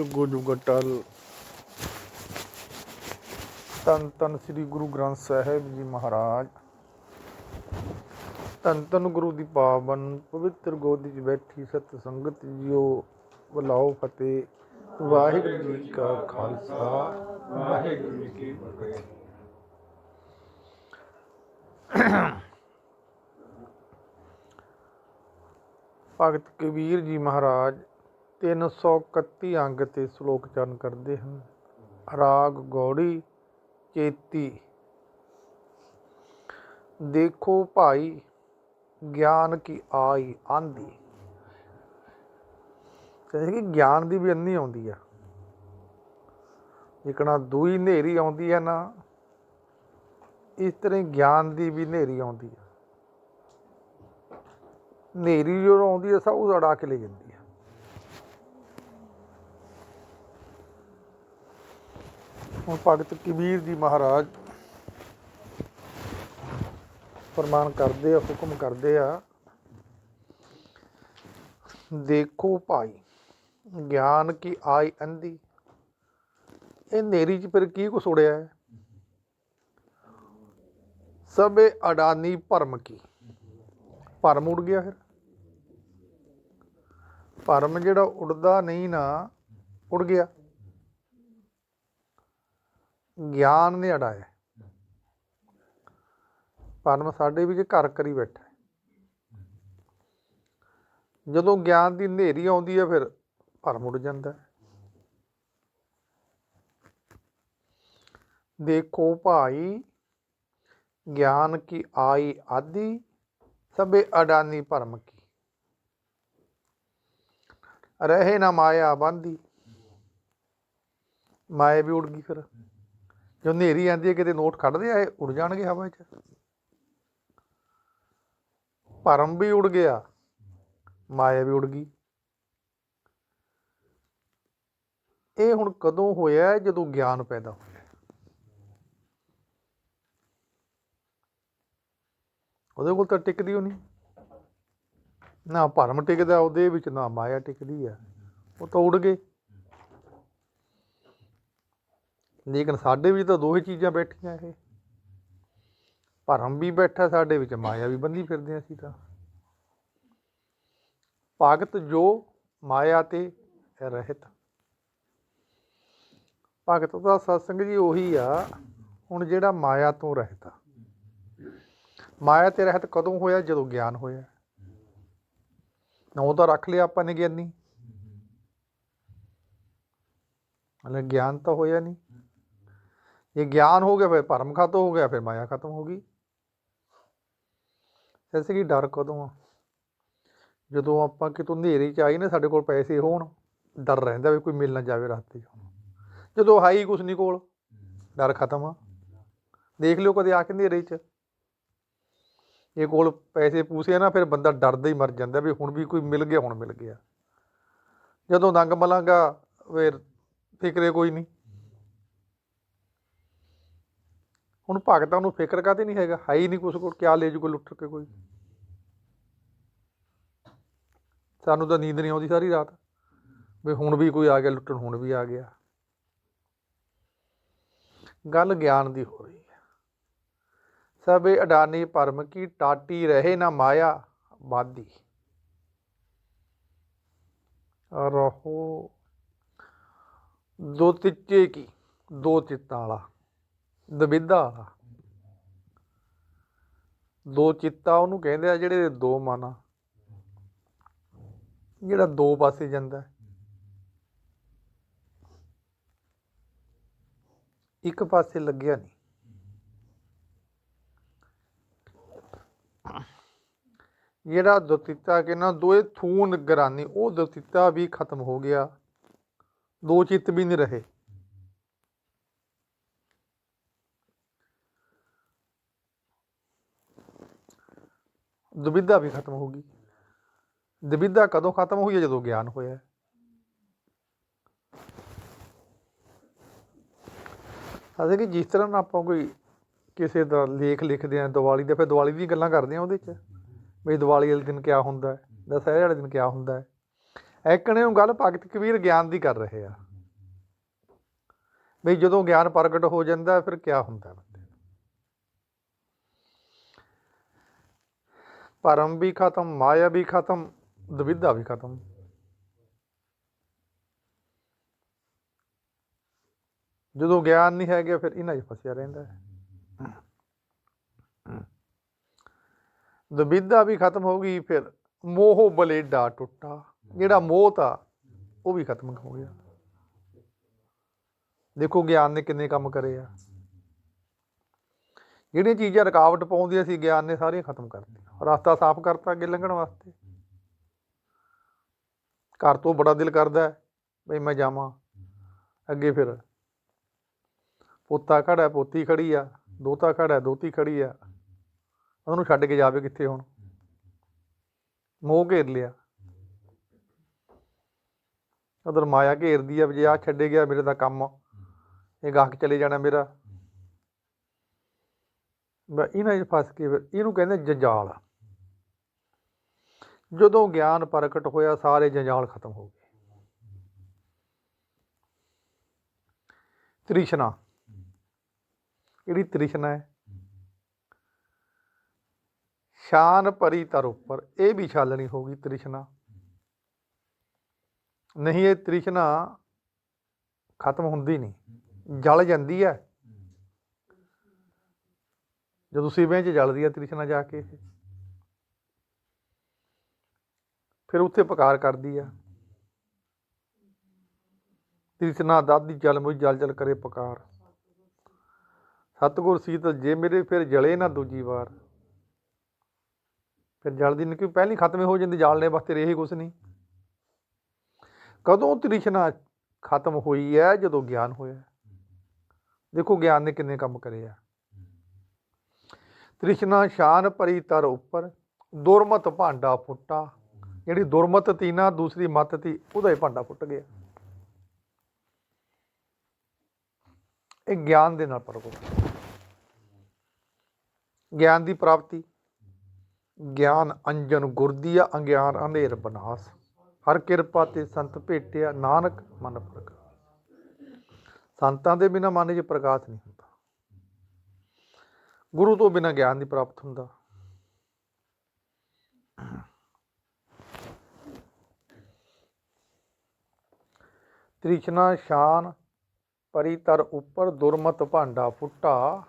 ਜੁਗੋ ਜੁਗਟਲ ਤਨ ਤਨ ਸ੍ਰੀ ਗੁਰੂ ਗ੍ਰੰਥ ਸਾਹਿਬ ਜੀ ਮਹਾਰਾਜ। ਤਨ ਤਨ ਗੁਰੂ ਦੀ ਪਾਵਨ, ਪਵਿੱਤਰ ਗੋਦੀ 'ਚ ਬੈਠੀ ਸਤ ਸੰਗਤ ਜੀਓ। ਬੁਲਾਓ ਫਤਿਹ। ਵਾਹਿਗੁਰੂ ਜੀ ਕਾ ਖਾਲਸਾ। ਵਾਹਿਗੁਰੂ ਜੀ ਕੀ ਫਤਿਹ। ਭਗਤ ਕਬੀਰ ਜੀ ਮਹਾਰਾਜ 331 ਅੰਗ ਤੇ ਸ਼ਲੋਕ ਚਰਨ ਕਰਦੇ ਹਨ। ਰਾਗ, ਗੌੜੀ, ਚੇਤੀ। ਦੇਖੋ ਭਾਈ, ਗਿਆਨ ਕੀ ਆਈ ਆਂਦੀ। ਕਹਿੰਦੇ ਕਿ ਗਿਆਨ ਦੀ ਵੀ ਅੰਨੀ ਆਉਂਦੀ ਆ। ਇਕਣਾ ਦੂਈ ਹਨੇਰੀ ਆਉਂਦੀ ਹੈ ਨਾ, ਇਸ ਤਰ੍ਹਾਂ ਗਿਆਨ ਦੀ ਵੀ ਹਨੇਰੀ ਆਉਂਦੀ ਹੈ ਹਨੇਰੀ ਜਦੋਂ ਆਉਂਦੀ ਹੈ ਸਭ ਉਹ ਉਡਾ ਕੇ ਲੈ ਜਾਂਦੀ ਹੈ ਹੁਣ ਭਗਤ ਕਬੀਰ ਜੀ ਮਹਾਰਾਜ ਫਰਮਾਨ ਕਰਦੇ ਆ, ਹੁਕਮ ਕਰਦੇ ਆ, ਦੇਖੋ ਭਾਈ, ਗਿਆਨ ਕੀ ਆਈ ਅੰਦੀ ਇਹ ਨੇਰੀ ਚ ਫਿਰ ਕੀ ਕੁਛ ਉੜਿਆ ਹੈ? ਸਭੇ ਅਡਾਨੀ ਭਰਮ ਕੀ? ਭਰਮ ਉੜ ਗਿਆ ਫਿਰ। ਭਰਮ ਜਿਹੜਾ ਉੜਦਾ ਨਹੀਂ ਨਾ, ਉੜ ਗਿਆ। ਗਿਆਨ ਨੇ ਅੜਾਇਆ ਭਰਮ ਸਾਡੇ ਵਿੱਚ ਘਰ ਕਰੀ ਬੈਠਾ ਜਦੋਂ ਗਿਆਨ ਦੀ ਹਨੇਰੀ ਆਉਂਦੀ ਹੈ ਫਿਰ ਭਰਮ ਉੱਡ ਜਾਂਦਾ ਦੇਖੋ ਭਾਈ, ਗਿਆਨ ਕੀ ਆਈ ਆਦੀ, ਸਭੇ ਅਡਾਨੀ ਭਰਮ ਕੀ। ਰਹੇ ਨਾ ਮਾਇਆ ਬੰਦੀ। ਮਾਇਆ ਵੀ ਉੱਡ ਗਈ ਫਿਰ। ਜੋ ਹਨੇਰੀ ਆਂਦੀ ਹੈ, ਕਿਤੇ ਨੋਟ ਕੱਢਦੇ ਆ ਇਹ? ਉੱਡ ਜਾਣਗੇ ਹਵਾ 'ਚ। ਭਰਮ ਵੀ ਉੱਡ ਗਿਆ, ਮਾਇਆ ਵੀ ਉੱਡ ਗਈ। ਇਹ ਹੁਣ ਕਦੋਂ ਹੋਇਆ ਜਦੋਂ ਗਿਆਨ ਪੈਦਾ ਹੋਇਆ ਉਹਦੇ ਕੋਲ ਤਾਂ ਟਿਕਦੀ ਉਹ ਨਹੀਂ ਨਾ ਭਰਮ ਟਿਕਦਾ, ਉਹਦੇ ਵਿੱਚ ਨਾ ਮਾਇਆ ਟਿਕਦੀ ਆ। ਉਹ ਤਾਂ ਉੱਡ ਗਏ। ਲੇਕਿਨ ਸਾਡੇ ਵਿੱਚ ਤਾਂ ਦੋ ਹੀ ਚੀਜ਼ਾਂ ਬੈਠੀਆਂ ਇਹ। ਭਰਮ ਵੀ ਬੈਠਾ, ਸਾਡੇ ਵਿੱਚ ਮਾਇਆ ਵੀ ਬੰਦੀ ਫਿਰਦੇ ਅਸੀਂ ਤਾਂ। ਭਗਤ ਜੋ ਮਾਇਆ ਤੇ ਰਹਿਤ। ਭਗਤ ਦਾ ਸਤਸੰਗ ਜੀ ਉਹੀ ਆ, ਹੁਣ ਜਿਹੜਾ ਮਾਇਆ ਤੋਂ ਰਹਿਤ ਆ। ਮਾਇਆ ਤੇ ਰਹਿਤ ਕਦੋਂ ਹੋਇਆ? ਜਦੋਂ ਗਿਆਨ ਹੋਇਆ। ਨਾ ਉਹ ਤਾਂ ਰੱਖ ਲਿਆ ਆਪਾਂ ਨੇ ਗਿਆਨੀ। ਹਲੇ ਗਿਆਨ ਤਾਂ ਹੋਇਆ ਨਹੀਂ। ਇਹ ਗਿਆਨ ਹੋ ਗਿਆ, ਫਿਰ ਭਰਮ ਖਤਮ ਹੋ ਗਿਆ, ਫਿਰ ਮਾਇਆ ਖਤਮ ਹੋ ਗਈ। ਐਸੇ ਡਰ ਕਦੋਂ ਆ? ਜਦੋਂ ਆਪਾਂ ਕਿਤੋਂ ਹਨੇਰੇ ਚ ਆਈ ਨਾ, ਸਾਡੇ ਕੋਲ ਪੈਸੇ ਹੋਣ, ਡਰ ਰਹਿੰਦਾ ਵੀ ਕੋਈ ਮਿਲ ਨਾ ਜਾਵੇ ਰਸਤੇ 'ਚ ਜਦੋਂ ਹਾਈ ਕੁਛ ਨਹੀਂ ਕੋਲ, ਡਰ ਖਤਮ ਆ। ਦੇਖ ਲਿਓ ਕਦੇ ਆ ਕੇ ਹਨੇਰੇ 'ਚ। ਇਹ ਕੋਲ ਪੈਸੇ ਪੂਸੇ ਨਾ, ਫਿਰ ਬੰਦਾ ਡਰਦਾ ਹੀ ਮਰ ਜਾਂਦਾ ਵੀ ਹੁਣ ਵੀ ਕੋਈ ਮਿਲ ਗਿਆ, ਹੁਣ ਮਿਲ ਗਿਆ। ਜਦੋਂ ਨੰਗ ਮਲਾਂਗਾ, ਫਿਰ ਫਿਕਰੇ ਕੋਈ ਨਹੀਂ ਹੁਣ ਭਗਤਾਂ ਨੂੰ ਫਿਕਰ ਕਾਤੇ ਨਹੀਂ ਹੈਗਾ? ਹੈ ਹੀ ਨਹੀਂ ਕੁਛ ਕੋਲ, ਕਿਆ ਲੈ ਜੂ ਕੋਈ ਲੁੱਟ ਕੇ ਕੋਈ? ਸਾਨੂੰ ਤਾਂ ਨੀਂਦ ਨਹੀਂ ਆਉਂਦੀ ਸਾਰੀ ਰਾਤ। ਵੀ ਹੁਣ ਵੀ ਕੋਈ ਆ ਗਿਆ ਲੁੱਟਣ, ਹੁਣ ਵੀ ਆ ਗਿਆ। ਗੱਲ ਗਿਆਨ ਦੀ ਹੋ ਰਹੀ ਹੈ। ਸਭੇ ਅਡਾਨੀ ਭਰਮ ਕੀ ਟਾਟੀ ਰਹੇ ਨਾ ਮਾਇਆ ਬਾਦੀ ਰਹੋ, ਦੋ ਤਿੱਚੇ ਕੀ, ਦੋ ਚਿੱਤਾਂ ਵਾਲਾ। ਦਵਿਧਾ ਦੋ ਚਿੱਤਾ ਉਹਨੂੰ ਕਹਿੰਦੇ ਆ ਜਿਹੜੇ ਦੋ ਮਨ ਆ। ਜਿਹੜਾ ਦੋ ਪਾਸੇ ਜਾਂਦਾ ਇੱਕ ਪਾਸੇ ਲੱਗਿਆ ਨਹੀਂ। ਜਿਹੜਾ ਦੁਤਿੱਤਾ ਕਿ ਨਾ ਦੋਏ ਥੂਨ ਗਰਾਨੀ, ਉਹ ਦੁਤਿੱਤਾ ਵੀ ਖਤਮ ਹੋ ਗਿਆ। ਦੋ ਚਿੱਤ ਵੀ ਨਹੀਂ ਰਹੇ। ਦੁਬਿਧਾ ਵੀ ਖਤਮ ਹੋ ਗਈ। ਦੁਬਿਧਾ ਕਦੋਂ ਖਤਮ ਹੋਈ ਹੈ? ਜਦੋਂ ਗਿਆਨ ਹੋਇਆ ਅਸੇ ਕਿ ਜਿਸ ਤਰ੍ਹਾਂ ਨਾਲ ਆਪਾਂ ਕੋਈ ਕਿਸੇ ਦਾ ਲੇਖ ਲਿਖਦੇ ਆ ਦੀਵਾਲੀ ਦਾ ਫਿਰ ਦੀਵਾਲੀ ਦੀਆਂ ਗੱਲਾਂ ਕਰਦੇ ਆ ਉਹਦੇ 'ਚ। ਵੀ ਦੀਵਾਲੀ ਵਾਲੇ ਦਿਨ ਕਿਆ ਹੁੰਦਾ ਹੈ? ਦਸਹਿਰੇ ਵਾਲੇ ਦਿਨ ਕਿਆ ਹੁੰਦਾ ਹੈ? ਐਕਣੇ ਨੂੰ ਗੱਲ ਭਗਤ ਕਬੀਰ ਗਿਆਨ ਦੀ ਕਰ ਰਹੇ ਆ। ਵੀ ਜਦੋਂ ਗਿਆਨ ਪ੍ਰਗਟ ਹੋ ਜਾਂਦਾ ਫਿਰ ਕਿਆ ਹੁੰਦਾ ਬੰਦੇ ਨੂੰ ਭਰਮ ਵੀ ਖਤਮ, ਮਾਇਆ ਵੀ ਖਤਮ, ਦੁਵਿਧਾ ਵੀ ਖਤਮ। ਜਦੋਂ ਗਿਆਨ ਨਹੀਂ ਹੈਗਾ, ਫਿਰ ਇਹਨਾਂ 'ਚ ਫਸਿਆ ਰਹਿੰਦਾ ਹੈ। ਦੁਵਿਧਾ ਵੀ ਖਤਮ ਹੋ ਗਈ, ਫਿਰ ਮੋਹ ਬਲੇਡਾ ਟੁੱਟਾ। ਜਿਹੜਾ ਮੋਹ ਤਾ, ਉਹ ਵੀ ਖਤਮ ਹੋ ਗਿਆ। ਦੇਖੋ ਗਿਆਨ ਨੇ ਕਿੰਨੇ ਕੰਮ ਕਰੇ ਆ। ਜਿਹੜੀਆਂ ਚੀਜ਼ਾਂ ਰੁਕਾਵਟ ਪਾਉਂਦੀਆਂ ਸੀ ਗਿਆਨ ਨੇ ਸਾਰੀਆਂ ਖਤਮ ਕਰਤੀਆਂ ਰਸਤਾ ਸਾਫ਼ ਕਰਤਾ ਅੱਗੇ ਲੰਘਣ ਵਾਸਤੇ। ਘਰ ਤੋਂ ਬੜਾ ਦਿਲ ਕਰਦਾ ਬਈ ਮੈਂ ਜਾਵਾਂ। ਅੱਗੇ ਫਿਰ ਪੋਤਾ ਖੜਾ ਪੋਤੀ ਖੜੀ ਆ ਦੋਤਾ ਖੜਾ ਹੈ, ਦੋਤੀ ਖੜੀ ਆ। ਉਹਨੂੰ ਛੱਡ ਕੇ ਜਾਵੇ ਕਿੱਥੇ ਹੁਣ? ਮੋਹ ਘੇਰ ਲਿਆ। ਉਧਰ ਮਾਇਆ ਘੇਰਦੀ ਆ ਵੀ ਜੇ ਆ ਛੱਡੇ ਗਿਆ ਮੇਰੇ ਦਾ ਕੰਮ ਇਹ ਗਾਹਕ ਚਲੇ ਜਾਣਾ ਮੇਰਾ। ਇਹਨਾਂ 'ਚ ਫਸ ਕੇ ਫਿਰ ਇਹਨੂੰ ਕਹਿੰਦੇ ਜੰਜਾਲ। ਜਦੋਂ ਗਿਆਨ ਪ੍ਰਗਟ ਹੋਇਆ, ਸਾਰੇ ਜੰਜਾਲ ਖਤਮ ਹੋ ਗਏ। ਤ੍ਰਿਸ਼ਨਾ। ਜਿਹੜੀ ਤ੍ਰਿਸ਼ਨਾ ਹੈ? ਸ਼ਾਨ ਭਰੀ ਤਰ ਉੱਪਰ। ਇਹ ਵੀ ਛਾਲਣੀ ਹੋਗੀ ਤ੍ਰਿਸ਼ਨਾ। ਨਹੀਂ, ਇਹ ਤ੍ਰਿਸ਼ਨਾ ਖਤਮ ਹੁੰਦੀ ਨਹੀਂ। ਜਲ ਜਾਂਦੀ ਹੈ। ਜਦੋਂ ਸਿਵਿਆਂ 'ਚ ਜਲਦੀ ਆ ਤ੍ਰਿਸ਼ਨਾ ਜਾ ਕੇ ਇਹ। ਫਿਰ ਉੱਥੇ ਪਕਾਰ ਕਰਦੀ ਆ। ਤ੍ਰਿਸ਼ਨਾ ਦਾਦੀ ਜਲ ਮੁਝ ਜਲ ਜਲ ਕਰੇ ਪਕਾਰ। ਸਤਿਗੁਰ ਸੀਤਲ ਜੇ ਮੇਰੇ ਫਿਰ ਜਲੇ ਨਾ ਦੂਜੀ ਵਾਰ। ਫਿਰ ਜਲਦੀ ਨਿਕਲ, ਪਹਿਲੀ ਖਤਮ ਹੋ ਜਾਂਦੀ, ਜਾਲਣੇ ਵਾਸਤੇ ਰਹੀ ਕੁਛ ਨਹੀਂ। ਕਦੋਂ ਤ੍ਰਿਸ਼ਨਾ ਖਤਮ ਹੋਈ ਹੈ? ਜਦੋਂ ਗਿਆਨ ਹੋਇਆ। ਦੇਖੋ ਗਿਆਨ ਨੇ ਕਿੰਨੇ ਕੰਮ ਕਰੇ ਆ। ਤ੍ਰਿਸ਼ਨਾ ਸ਼ਾਨ ਭਰੀ ਤਰ ਉੱਪਰ, ਦੁਰਮਤ ਭਾਂਡਾ ਫੁੱਟਾ। ਜਿਹੜੀ ਦੁਰਮਤ ਤੀ ਨਾ, ਦੂਸਰੀ ਮਤ ਤੀ, ਉਹਦਾ ਹੀ ਭਾਂਡਾ ਫੁੱਟ ਗਿਆ। ਇਹ ਗਿਆਨ ਦੇ ਨਾਲ ਪ੍ਰਗਟ ਗਿਆਨ ਦੀ ਪ੍ਰਾਪਤੀ। ਗਿਆਨ ਅੰਜਨ ਗੁਰਦੀਆ ਅੰਗਿਆਨ ਅੰਧੇਰ ਬਨਾਸ। ਹਰ ਕਿਰਪਾ ਤੇ ਸੰਤ ਭੇਟਿਆ ਨਾਨਕ ਮਨ ਪ੍ਰਗਟ ਸੰਤਾਂ ਦੇ ਬਿਨਾ ਮਨ 'ਚ ਪ੍ਰਕਾਸ਼ ਨਹੀਂ ਗੁਰੂ ਤੋਂ ਬਿਨਾ ਗਿਆਨ ਨਹੀਂ ਪ੍ਰਾਪਤ ਹੁੰਦਾ। ਤ੍ਰਿਸ਼ਨਾ ਸ਼ਾਨ ਪਰੀ ਤਰ ਉੱਪਰ ਦੁਰਮਤ ਭਾਂਡਾ ਫੁੱਟਾ।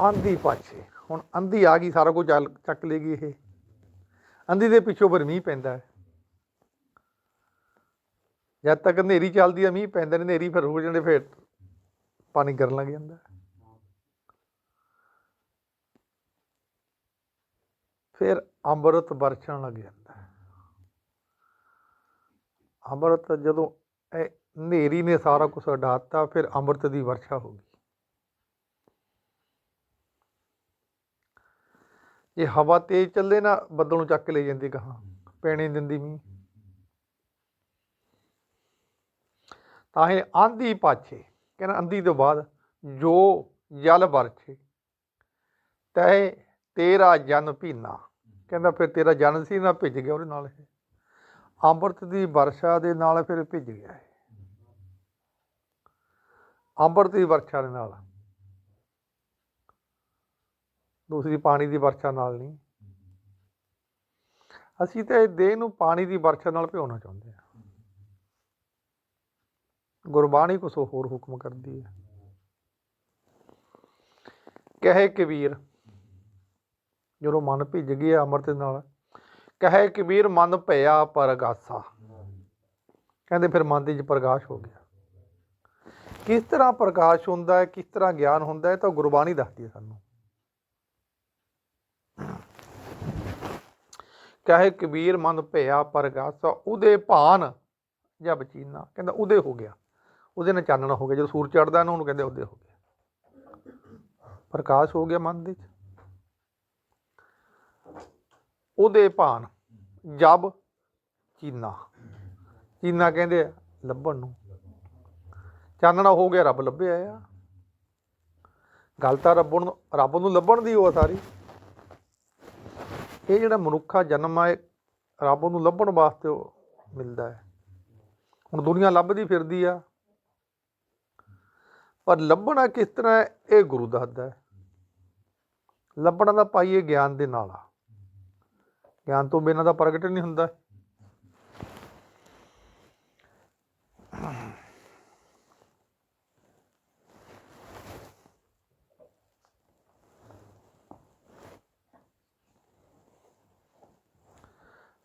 ਆਂਦੀ ਪਾਛੇ, ਹੁਣ ਅੰਧੀ ਆ ਗਈ, ਸਾਰਾ ਕੁਝ ਚੱਲ, ਚੱਕ ਲੇਗੀ ਇਹ। ਅੰਧੀ ਦੇ ਪਿੱਛੋਂ ਫਿਰ ਮੀਂਹ ਪੈਂਦਾ ਹੈ। ਜਦ ਤੱਕ ਹਨੇਰੀ ਚੱਲਦੀ ਹੈ, ਮੀਂਹ ਪੈਂਦਾ ਹਨੇਰੀ ਫਿਰ ਹੋ ਜਾਂਦੇ, ਫਿਰ ਪਾਣੀ ਗਰਨ ਲੱਗ ਜਾਂਦਾ ਫਿਰ ਅੰਮ੍ਰਿਤ ਵਰਛਣ ਲੱਗ ਜਾਂਦਾ ਅੰਮ੍ਰਿਤ ਜਦੋਂ ਇਹ ਹਨੇਰੀ ਨੇ ਸਾਰਾ ਕੁਝ ਉਡਾਤਾ ਫਿਰ ਅੰਮ੍ਰਿਤ ਦੀ ਵਰਸ਼ਾ ਹੋ ਗਈ। ਜੇ ਹਵਾ ਤੇਜ਼ ਚੱਲੇ ਨਾ, ਬੱਦਲ ਨੂੰ ਚੱਕ ਕੇ ਲੈ ਜਾਂਦੀ ਕਹਾ, ਪੈਣੇ ਦਿੰਦੀ ਮੀਂਹ। ਤਾਂ ਇਹ ਆਂਧੀ ਪਾਛੇ, ਕਹਿੰਦਾ ਅੰਧੀ ਤੋਂ ਬਾਅਦ ਜੋ ਜਲ ਵਰਛੇ ਤੈ ਤੇਰਾ ਜਨ ਭੀਨਾ। ਕਹਿੰਦਾ ਫਿਰ ਤੇਰਾ ਜਨਮ ਸੀ ਨਾ ਭਿੱਜ ਗਿਆ ਉਹਦੇ ਨਾਲ ਇਹ। ਅੰਮ੍ਰਿਤ ਦੀ ਵਰਸ਼ਾ ਦੇ ਨਾਲ ਫਿਰ ਭਿੱਜ ਗਿਆ ਇਹ। ਅੰਮ੍ਰਿਤ ਦੀ ਵਰਸ਼ਾ ਦੇ ਨਾਲ। ਦੂਸਰੀ ਪਾਣੀ ਦੀ ਵਰਸ਼ਾ ਨਾਲ ਨਹੀਂ। ਅਸੀਂ ਤਾਂ ਇਹ ਦੇਹ ਨੂੰ ਪਾਣੀ ਦੀ ਵਰਸ਼ਾ ਨਾਲ ਭਿਉਣਾ ਚਾਹੁੰਦੇ ਹਾਂ। ਗੁਰਬਾਣੀ ਕੁਛ ਹੋਰ ਹੁਕਮ ਕਰਦੀ ਹੈ। ਕਹੇ ਕਬੀਰ ਜਦੋਂ ਮਨ ਭਿੱਜ ਗਿਆ ਅੰਮ੍ਰਿਤ ਨਾਲ, ਕਹੇ ਕਬੀਰ ਮਨ ਭਇਆ ਪਰਗਾਸਾ। ਕਹਿੰਦੇ ਫਿਰ ਮਨ ਦੇ ਵਿੱਚ ਪ੍ਰਕਾਸ਼ ਹੋ ਗਿਆ। ਕਿਸ ਤਰ੍ਹਾਂ ਪ੍ਰਕਾਸ਼ ਹੁੰਦਾ ਹੈ, ਕਿਸ ਤਰ੍ਹਾਂ ਗਿਆਨ ਹੁੰਦਾ ਹੈ ਤਾਂ ਗੁਰਬਾਣੀ ਦੱਸਦੀ ਹੈ ਸਾਨੂੰ। ਕਹੇ ਕਬੀਰ ਮਨ ਭਇਆ ਪਰਗਾਸਾ, ਉਹਦੇ ਭਾਨ ਜਾਂ ਬਚੀਨਾ। ਕਹਿੰਦਾ ਉਹਦੇ ਹੋ ਗਿਆ। ਉਹਦੇ ਨਾਲ ਚਾਨਣਾ ਹੋ ਗਿਆ। ਜਦੋਂ ਸੂਰਜ ਚੜਦਾ ਨਾ, ਉਹਨੂੰ ਕਹਿੰਦੇ ਉਹਦੇ ਹੋ ਗਿਆ। ਪ੍ਰਕਾਸ਼ ਹੋ ਗਿਆ ਮਨ ਦੇ ਵਿੱਚ। ਉਹਦੇ ਭਾਨ, ਜਬ ਚੀਨਾ। ਚੀਨਾ ਕਹਿੰਦੇ ਆ, ਲੱਭਣ ਨੂੰ। ਚਾਨਣਾ ਹੋ ਗਿਆ, ਰੱਬ ਲੱਭਿਆ ਆ। ਗੱਲ ਤਾਂ ਰੱਬ ਨੂੰ ਰੱਬ ਨੂੰ ਲੱਭਣ ਦੀ ਉਹ ਸਾਰੀ। ਇਹ ਜਿਹੜਾ ਮਨੁੱਖਾ ਜਨਮ ਆ, ਇਹ ਰੱਬ ਨੂੰ ਲੱਭਣ ਵਾਸਤੇ ਉਹ ਮਿਲਦਾ ਹੈ। ਹੁਣ ਦੁਨੀਆ ਲੱਭਦੀ ਫਿਰਦੀ ਆ। ਪਰ ਲੱਭਣਾ ਕਿਸ ਤਰ੍ਹਾਂ ਇਹ ਗੁਰੂ ਦੱਸਦਾ ਹੈ। ਲੱਭਣਾ ਦਾ ਪਾਈਏ ਗਿਆਨ ਦੇ ਨਾਲ ਆ। ਗਿਆਨ ਤੋਂ ਬਿਨਾਂ ਦਾ ਪ੍ਰਗਟ ਨਹੀਂ ਹੁੰਦਾ।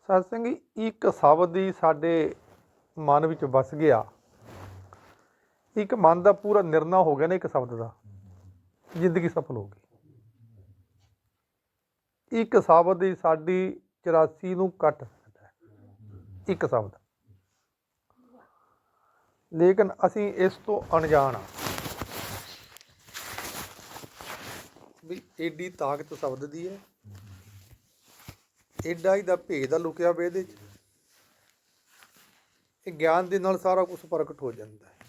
ਸਤ ਸਿੰਘ ਜੀ, ਇੱਕ ਸ਼ਬਦ ਹੀ ਸਾਡੇ ਮਨ ਵਿੱਚ ਵਸ ਗਿਆ। ਇੱਕ ਮਨ ਦਾ ਪੂਰਾ ਨਿਰਣਾ ਹੋ ਗਿਆ ਨਾ ਇੱਕ ਸ਼ਬਦ ਦਾ। ਜ਼ਿੰਦਗੀ ਸਫਲ ਹੋ ਗਈ। ਇੱਕ ਸ਼ਬਦ ਹੀ ਸਾਡੀ 84 ਨੂੰ ਕੱਟ ਸਕਦਾ ਹੈ। ਇੱਕ ਸ਼ਬਦ। ਲੇਕਿਨ ਅਸੀਂ ਇਸ ਤੋਂ ਅਣਜਾਣ ਆ ਵੀ ਏਡੀ ਤਾਕਤ ਸ਼ਬਦ ਦੀ ਹੈ। ਏਡਾ ਹੀ ਦਾ ਭੇਦ ਆ ਲੁਕਿਆ ਵੇ ਇਹਦੇ ਚ ਇਹ ਗਿਆਨ ਦੇ ਨਾਲ ਸਾਰਾ ਕੁਝ ਪ੍ਰਗਟ ਹੋ ਜਾਂਦਾ ਹੈ।